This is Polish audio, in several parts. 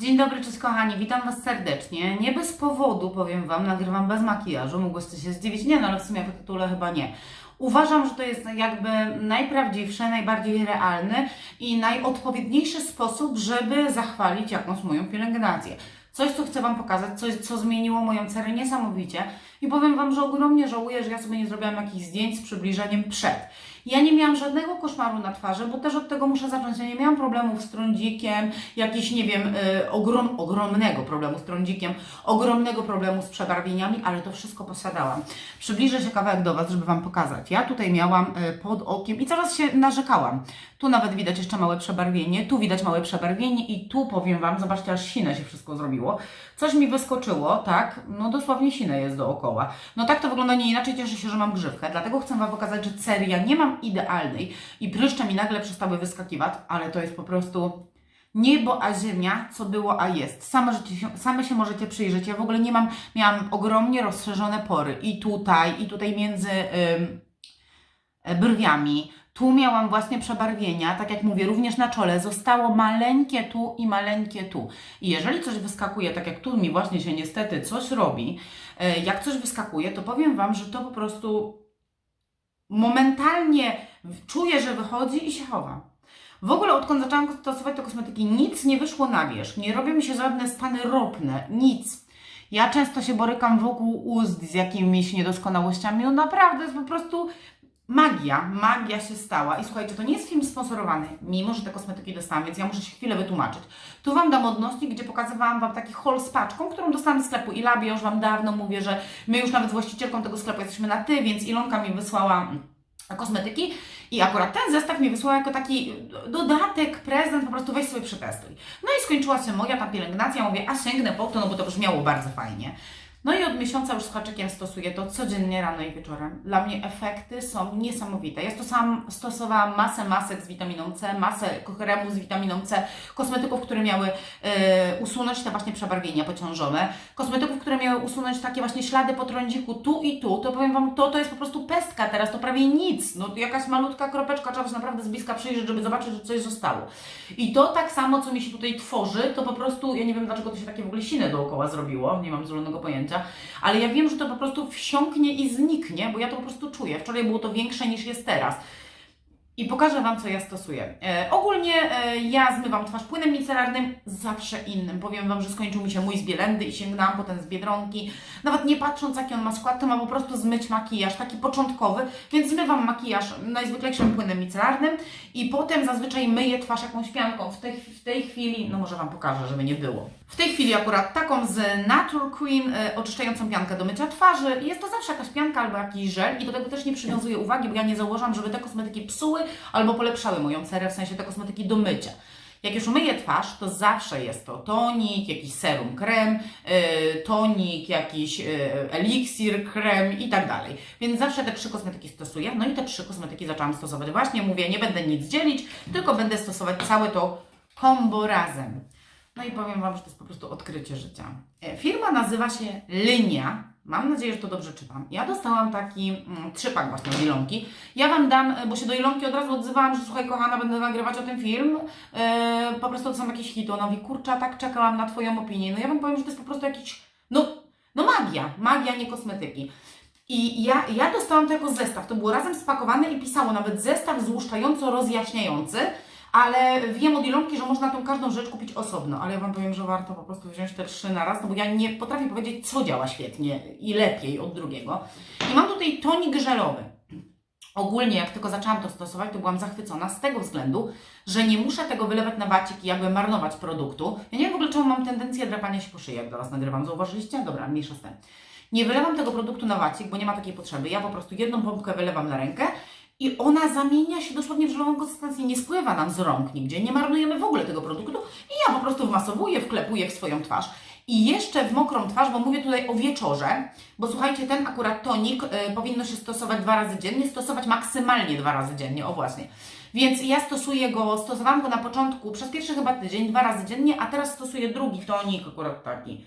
Dzień dobry, cześć kochani, witam Was serdecznie. Nie bez powodu, powiem Wam, nagrywam bez makijażu, mogłyście się zdziwić. Nie, no ale w sumie po tytule chyba nie. Uważam, że to jest jakby najprawdziwszy, najbardziej realny i najodpowiedniejszy sposób, żeby zachwalić jakąś moją pielęgnację. Coś, co chcę Wam pokazać, coś, co zmieniło moją cerę niesamowicie. I powiem Wam, że ogromnie żałuję, że ja sobie nie zrobiłam jakichś zdjęć z przybliżeniem przed. Ja nie miałam żadnego koszmaru na twarzy, bo też od tego muszę zacząć. Ja nie miałam problemów z trądzikiem, jakiś, nie wiem, y, ogrom, ogromnego problemu z trądzikiem, ogromnego problemu z przebarwieniami, ale to wszystko posiadałam. Przybliżę się kawałek do Was, żeby Wam pokazać. Ja tutaj miałam y, pod okiem i coraz się narzekałam. Tu nawet widać jeszcze małe przebarwienie, tu widać małe przebarwienie i tu powiem Wam, zobaczcie, aż sinę się wszystko zrobiło. Coś mi wyskoczyło, tak, no dosłownie sinę jest dookoła. No tak to wygląda nie inaczej, cieszę się, że mam grzywkę, dlatego chcę Wam pokazać, że cery ja nie mam idealnej i pryszcze mi nagle przestały wyskakiwać, ale to jest po prostu niebo a ziemia, co było a jest. Same, życie, same się możecie przyjrzeć. Ja w ogóle nie mam, miałam ogromnie rozszerzone pory i tutaj, i tutaj między e, brwiami. Tu miałam właśnie przebarwienia, tak jak mówię, również na czole. Zostało maleńkie tu i maleńkie tu. I jeżeli coś wyskakuje, tak jak tu mi właśnie się niestety coś robi, e, jak coś wyskakuje, to powiem Wam, że to po prostu momentalnie czuję, że wychodzi i się chowa. W ogóle odkąd zaczęłam stosować te kosmetyki, nic nie wyszło na wierzch. Nie robią mi się żadne stany ropne, nic. Ja często się borykam wokół ust z jakimiś niedoskonałościami. No naprawdę jest po prostu magia. Magia się stała. I słuchajcie, to nie jest film sponsorowany, mimo że te kosmetyki dostałam, więc ja muszę się chwilę wytłumaczyć. Tu Wam dam odnośnik, gdzie pokazywałam Wam taki haul z paczką, którą dostałam z sklepu Ilabie. Ja już Wam dawno mówię, że my już nawet właścicielką tego sklepu jesteśmy na ty, więc Ilonka mi wysłała mm, kosmetyki i akurat ten zestaw mi wysłała jako taki dodatek, prezent, po prostu weź sobie przetestuj. No i skończyła się moja ta pielęgnacja, mówię, a sięgnę po to, no bo to brzmiało bardzo fajnie. No i od miesiąca już z haczykiem stosuję to codziennie rano i wieczorem. Dla mnie efekty są niesamowite. Ja stosowałam, stosowałam masę masek z witaminą C, masę kremu z witaminą C, kosmetyków, które miały e, usunąć te właśnie przebarwienia pociążone, kosmetyków, które miały usunąć takie właśnie ślady po trądziku tu i tu, to powiem Wam, to, to jest po prostu pestka teraz, to prawie nic. No jakaś malutka kropeczka, trzeba się naprawdę z bliska przyjrzeć, żeby zobaczyć, że coś zostało. I to tak samo, co mi się tutaj tworzy, to po prostu, ja nie wiem dlaczego to się takie w ogóle sine dookoła zrobiło, nie mam zielonego pojęcia, ale ja wiem, że to po prostu wsiąknie i zniknie, bo ja to po prostu czuję. Wczoraj było to większe niż jest teraz. I pokażę Wam, co ja stosuję. E, ogólnie e, ja zmywam twarz płynem micelarnym, zawsze innym. Powiem Wam, że skończył mi się mój z Bielendy i sięgnęłam potem z Biedronki. Nawet nie patrząc, jaki on ma skład, to ma po prostu zmyć makijaż, taki początkowy, więc zmywam makijaż najzwyklejszym płynem micelarnym i potem zazwyczaj myję twarz jakąś pianką. W tej, w tej chwili, no może Wam pokażę, żeby nie było. W tej chwili akurat taką z Natural Queen e, oczyszczającą piankę do mycia twarzy. Jest to zawsze jakaś pianka albo jakiś żel i do tego też nie przywiązuję uwagi, bo ja nie założam, żeby te kosmetyki psuły albo polepszały moją cerę, w sensie te kosmetyki do mycia. Jak już myję twarz, to zawsze jest to tonik, jakiś serum krem, yy, tonik, jakiś yy, eliksir krem i tak dalej. Więc zawsze te trzy kosmetyki stosuję. No i te trzy kosmetyki zaczęłam stosować. Właśnie mówię, nie będę nic dzielić, tylko będę stosować całe to kombo razem. No i powiem Wam, że to jest po prostu odkrycie życia. E, Firma nazywa się Linia. Mam nadzieję, że to dobrze czytam. Ja dostałam taki mm, trzypak właśnie od Ilonki. Ja Wam dam, e, bo się do Ilonki od razu odzywałam, że słuchaj kochana, będę nagrywać o tym film. E, po prostu to są jakieś hity. Ona mówi, kurczę, tak czekałam na Twoją opinię. No ja Wam powiem, że to jest po prostu jakiś, no, no magia. Magia, nie kosmetyki. I ja, ja dostałam to jako zestaw. To było razem spakowane i pisało nawet zestaw złuszczająco-rozjaśniający. Ale wiem od Ilonki, że można tą każdą rzecz kupić osobno, ale ja Wam powiem, że warto po prostu wziąć te trzy na raz, no bo ja nie potrafię powiedzieć, co działa świetnie i lepiej od drugiego. I mam tutaj tonik żelowy. Ogólnie, jak tylko zaczęłam to stosować, to byłam zachwycona z tego względu, że nie muszę tego wylewać na wacik i jakby marnować produktu. Ja nie wiem w ogóle, czemu mam tendencję drapania się po szyi, jak do Was nagrywam. Zauważyliście? Dobra, mniejsza z tym. Nie wylewam tego produktu na wacik, bo nie ma takiej potrzeby. Ja po prostu jedną pompkę wylewam na rękę i ona zamienia się dosłownie w żelową konsystencję. Nie spływa nam z rąk nigdzie, nie marnujemy w ogóle tego produktu i ja po prostu wmasowuję, wklepuję w swoją twarz. I jeszcze w mokrą twarz, bo mówię tutaj o wieczorze, bo słuchajcie, ten akurat tonik y, powinno się stosować dwa razy dziennie, stosować maksymalnie dwa razy dziennie, o właśnie. Więc ja stosuję go, stosowałam go na początku przez pierwszy chyba tydzień, dwa razy dziennie, a teraz stosuję drugi tonik, akurat taki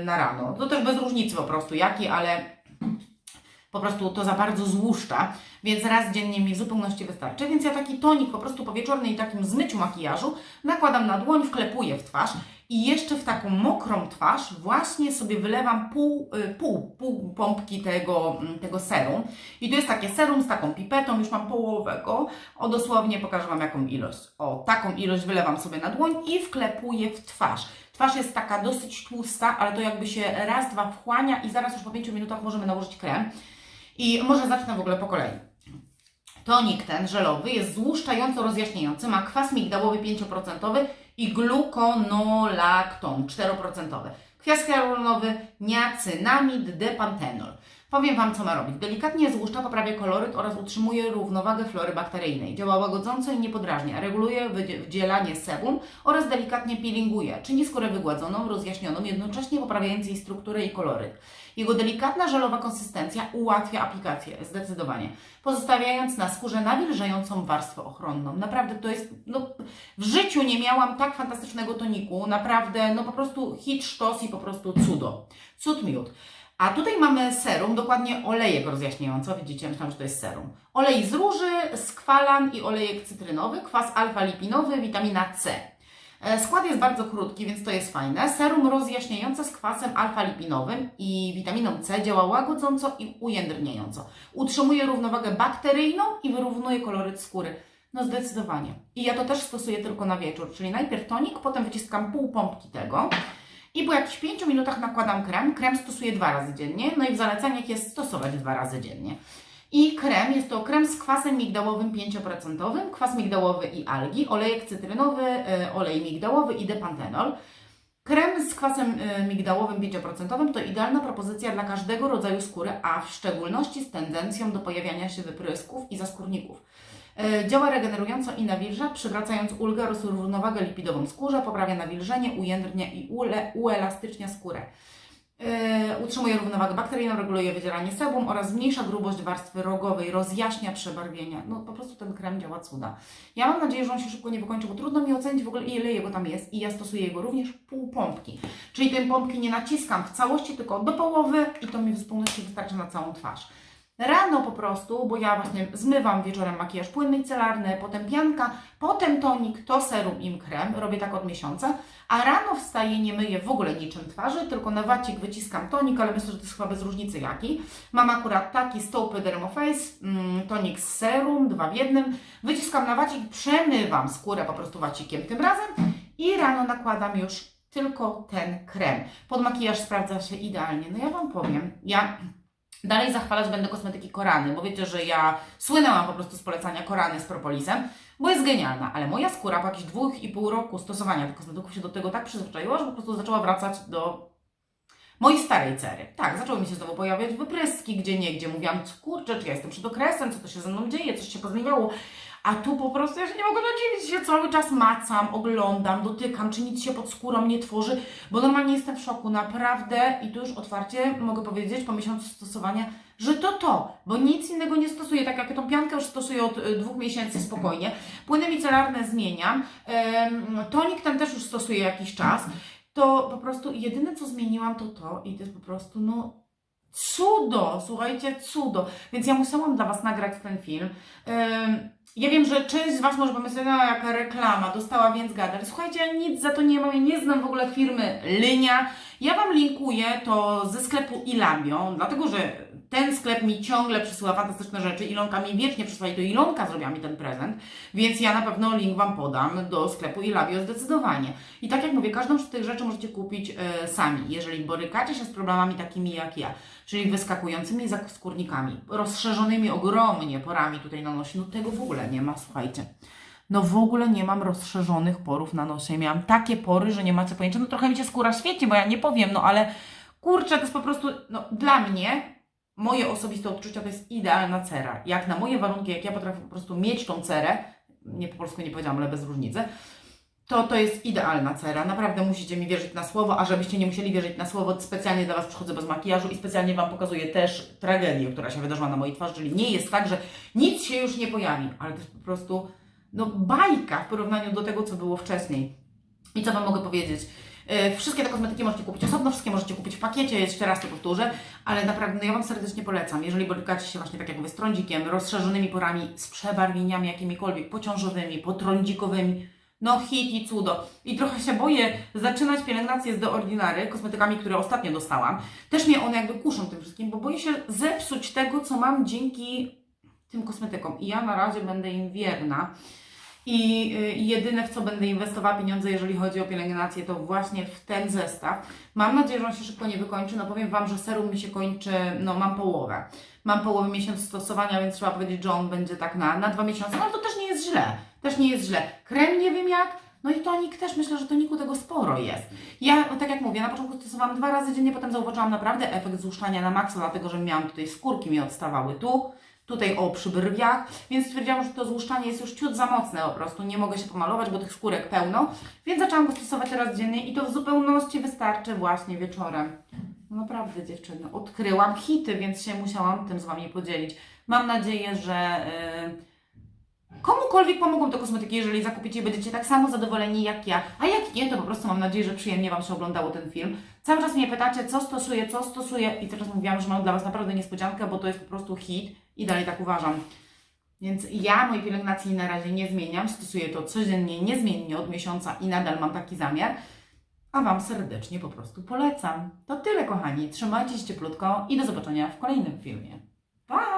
y, na rano. To też bez różnicy po prostu jaki, ale po prostu to za bardzo złuszcza, więc raz dziennie mi w zupełności wystarczy. Więc ja taki tonik po prostu po wieczornej takim zmyciu makijażu nakładam na dłoń, wklepuję w twarz I jeszcze w taką mokrą twarz właśnie sobie wylewam pół, y, pół, pół pompki tego, mm, tego serum. I tu jest takie serum z taką pipetą, już mam połowę go. O dosłownie pokażę Wam jaką ilość. O, taką ilość wylewam sobie na dłoń i wklepuję w twarz. Twarz jest taka dosyć tłusta, ale to jakby się raz, dwa wchłania i zaraz już po 5 minutach możemy nałożyć krem. I może zacznę w ogóle po kolei. Tonik ten żelowy jest złuszczająco rozjaśniający, ma kwas migdałowy 5% i gluconolakton 4%. Kwas hialuronowy, niacynamid, depantenol. Powiem Wam, co ma robić. Delikatnie złuszcza, poprawia koloryt oraz utrzymuje równowagę flory bakteryjnej. Działa łagodząco i nie podrażnia. Reguluje wydzie- wydzielanie sebum oraz delikatnie peelinguje. Czyni skórę wygładzoną, rozjaśnioną, jednocześnie poprawiając jej strukturę i koloryt. Jego delikatna żelowa konsystencja ułatwia aplikację, zdecydowanie, pozostawiając na skórze nawilżającą warstwę ochronną. Naprawdę to jest, no, w życiu nie miałam tak fantastycznego toniku, naprawdę, no po prostu hit, sztos i po prostu cudo. Cud miód. A tutaj mamy serum, dokładnie olejek rozjaśniający, widzicie, myślałam, że to jest serum. Olej z róży, skwalan i olejek cytrynowy, kwas alfa-lipinowy, witamina C. E, Skład jest bardzo krótki, więc to jest fajne. Serum rozjaśniające z kwasem alfa-lipinowym i witaminą C działa łagodząco i ujędrniająco. Utrzymuje równowagę bakteryjną i wyrównuje koloryt skóry. No zdecydowanie. I ja to też stosuję tylko na wieczór, czyli najpierw tonik, potem wyciskam pół pompki tego i po jakichś 5 minutach nakładam krem. Krem stosuję dwa razy dziennie, no i w zaleceniach jest stosować dwa razy dziennie. I krem, jest to krem z kwasem migdałowym 5%, kwas migdałowy i algi, olejek cytrynowy, e, olej migdałowy i depantenol. Krem z kwasem e, migdałowym 5% to idealna propozycja dla każdego rodzaju skóry, a w szczególności z tendencją do pojawiania się wyprysków i zaskórników. E, Działa regenerująco i nawilża, przywracając ulgę oraz równowagę lipidową skórze, poprawia nawilżenie, ujędrnia i ule, uelastycznia skórę. Yy, utrzymuje równowagę bakteryjną, reguluje wydzielanie sebum oraz zmniejsza grubość warstwy rogowej, rozjaśnia przebarwienia. No po prostu ten krem działa cuda. Ja mam nadzieję, że on się szybko nie wykończy, bo trudno mi ocenić w ogóle ile jego tam jest i ja stosuję jego również pół pompki. Czyli tej pompki nie naciskam w całości, tylko do połowy i to mi w zupełności wystarczy na całą twarz. Rano po prostu, bo ja właśnie zmywam wieczorem makijaż płynny i celarny, potem pianka, potem tonik, to serum i krem, robię tak od miesiąca, a rano wstaję, nie myję w ogóle niczym twarzy, tylko na wacik wyciskam tonik, ale myślę, że to jest chyba bez różnicy jaki. Mam akurat taki Stopy Dermoface, mm, tonik z serum, dwa w jednym. Wyciskam na wacik, przemywam skórę po prostu wacikiem tym razem i rano nakładam już tylko ten krem. Pod makijaż sprawdza się idealnie. No ja Wam powiem, ja dalej zachwalać będę kosmetyki Korany, bo wiecie, że ja słynęłam po prostu z polecania Korany z propolisem, bo jest genialna, ale moja skóra po jakichś dwóch i pół roku stosowania tych kosmetyków się do tego tak przyzwyczaiła, że po prostu zaczęła wracać do mojej starej cery. Tak, zaczęły mi się znowu pojawiać wypryski gdzie nie, gdzie mówiłam, kurczę, czy ja jestem przed okresem, co to się ze mną dzieje, coś się pozmieniało. A tu po prostu ja się nie mogę nadziwić, się cały czas macam, oglądam, dotykam, czy nic się pod skórą nie tworzy, bo normalnie jestem w szoku, naprawdę i tu już otwarcie mogę powiedzieć po miesiącu stosowania, że to to, bo nic innego nie stosuję, tak jak tą piankę już stosuję od y, dwóch miesięcy spokojnie, płyny micelarne zmieniam, tonik ten też już stosuję jakiś czas, to po prostu jedyne co zmieniłam to to. I to jest po prostu no cudo, słuchajcie, cudo, więc ja musiałam dla Was nagrać ten film. Ja wiem, że część z Was może pomyśleć, no jaka reklama, dostała więc gadać. Słuchajcie, ja nic za to nie mam, ja nie znam w ogóle firmy Lynia. Ja Wam linkuję to ze sklepu Ilamią, dlatego że ten sklep mi ciągle przysyła fantastyczne rzeczy. Ilonka mi wiecznie przysyła i to Ilonka zrobiła mi ten prezent, więc ja na pewno link Wam podam do sklepu Ilabio zdecydowanie. I tak jak mówię, każdą z tych rzeczy możecie kupić e, sami, jeżeli borykacie się z problemami takimi jak ja, czyli wyskakującymi skórnikami, rozszerzonymi ogromnie porami tutaj na nosie. No tego w ogóle nie ma, słuchajcie. No w ogóle nie mam rozszerzonych porów na nosie. Miałam takie pory, że nie macie pojęcia. No trochę mi się skóra świeci, bo ja nie powiem, no ale kurczę, to jest po prostu, no dla mnie, moje osobiste odczucia to jest idealna cera. Jak na moje warunki, jak ja potrafię po prostu mieć tą cerę, nie po polsku nie powiedziałam, ale bez różnicy, to to jest idealna cera. Naprawdę musicie mi wierzyć na słowo, a żebyście nie musieli wierzyć na słowo, specjalnie dla Was przychodzę bez makijażu i specjalnie Wam pokazuję też tragedię, która się wydarzyła na mojej twarzy, czyli nie jest tak, że nic się już nie pojawi, ale to jest po prostu no bajka w porównaniu do tego, co było wcześniej. I co Wam mogę powiedzieć? Yy, Wszystkie te kosmetyki możecie kupić osobno, wszystkie możecie kupić w pakiecie, jeszcze raz to powtórzę, ale naprawdę no ja Wam serdecznie polecam. Jeżeli borykacie się właśnie tak jak mówię z trądzikiem, rozszerzonymi porami, z przebarwieniami jakimikolwiek, pociążowymi, potrądzikowymi, No hit i cudo. I trochę się boję zaczynać pielęgnację z The Ordinary, kosmetykami, które ostatnio dostałam. Też mnie one jakby kuszą tym wszystkim, bo boję się zepsuć tego, co mam dzięki tym kosmetykom. I ja na razie będę im wierna. I y, jedyne, w co będę inwestowała pieniądze, jeżeli chodzi o pielęgnację, to właśnie w ten zestaw. Mam nadzieję, że on się szybko nie wykończy. No powiem Wam, że serum mi się kończy, no mam połowę. Mam połowę miesiąca stosowania, więc trzeba powiedzieć, że on będzie tak na, na dwa miesiące. No to też nie jest źle. Też nie jest źle. Krem nie wiem jak. No i tonik też, myślę, że toniku tego sporo jest. Ja, tak jak mówię, na początku stosowałam dwa razy dziennie, potem zauważyłam naprawdę efekt złuszczania na maksa, dlatego że miałam tutaj skórki mi odstawały tu, tutaj o przy brwiach, więc stwierdziłam, że to złuszczanie jest już ciut za mocne po prostu, nie mogę się pomalować, bo tych skórek pełno, więc zaczęłam go stosować teraz dziennie i to w zupełności wystarczy właśnie wieczorem. No naprawdę dziewczyny, odkryłam hity, więc się musiałam tym z Wami podzielić. Mam nadzieję, że yy, komukolwiek pomogą te kosmetyki, jeżeli zakupicie i będziecie tak samo zadowoleni jak ja. A jak nie, to po prostu mam nadzieję, że przyjemnie Wam się oglądało ten film. Cały czas mnie pytacie, co stosuję, co stosuję i teraz mówiłam, że mam dla Was naprawdę niespodziankę, bo to jest po prostu hit i dalej tak uważam. Więc ja mojej pielęgnacji na razie nie zmieniam, stosuję to codziennie, niezmiennie od miesiąca i nadal mam taki zamiar. A Wam serdecznie po prostu polecam. To tyle, kochani. Trzymajcie się cieplutko i do zobaczenia w kolejnym filmie. Pa!